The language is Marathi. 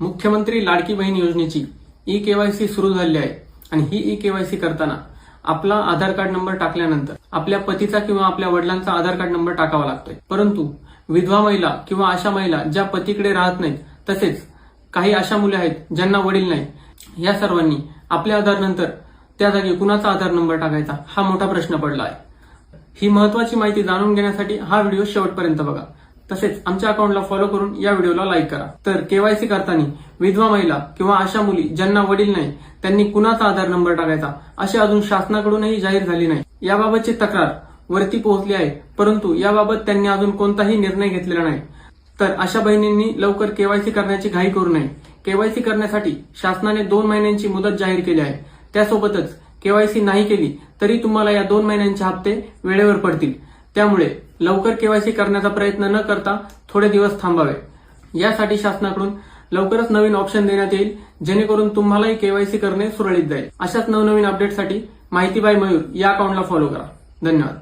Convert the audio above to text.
मुख्यमंत्री लाडकी बहीण योजनेची ई केवायसी सुरू झाली आहे. आणि ही ई केवायसी करताना आपला आधार कार्ड नंबर टाकल्यानंतर आपल्या पतीचा किंवा आपल्या वडिलांचा आधार कार्ड नंबर टाकावा लागतोय. परंतु विधवा महिला किंवा अशा महिला ज्या पतीकडे राहत नाहीत तसेच काही अशा मुले आहेत ज्यांना वडील नाही या सर्वांनी आपल्या आधार नंतर त्या जागी कुणाचा आधार नंबर टाकायचा हा मोठा प्रश्न पडला आहे. ही महत्वाची माहिती जाणून घेण्यासाठी हा व्हिडिओ शेवटपर्यंत बघा. तसेच आमच्या अकाउंटला फॉलो करून या व्हिडिओला लाईक करा. तर केवायसी करताना विधवा महिला किंवा अशा मुली ज्यांना वडील नाही त्यांनी कुणाचा आधार नंबर टाकायचा? अशी अजून शासनाकडूनही जाहीर झाली नाही. याबाबतची तक्रार वरती पोहोचली आहे परंतु याबाबत त्यांनी अजून कोणताही निर्णय घेतलेला नाही. तर अशा बहिणींनी लवकर केवायसी करण्याची घाई करू नये. केवायसी करण्यासाठी शासनाने दोन महिन्यांची मुदत जाहीर केली आहे. त्यासोबतच केवायसी नाही केली तरी तुम्हाला या दोन महिन्यांचे हप्ते वेळेवर पडतील. त्यामुळे लवकर केवायसी करण्याचा प्रयत्न न करता थोडे दिवस थांबावे. यासाठी शासनाकडून लवकरच नवीन ऑप्शन देण्यात येईल जेणेकरून तुम्हालाही केवायसी करणे सुरळीत जाईल. अशाच नवनवीन अपडेटसाठी माहिती बाय मयूर या अकाउंटला फॉलो करा. धन्यवाद.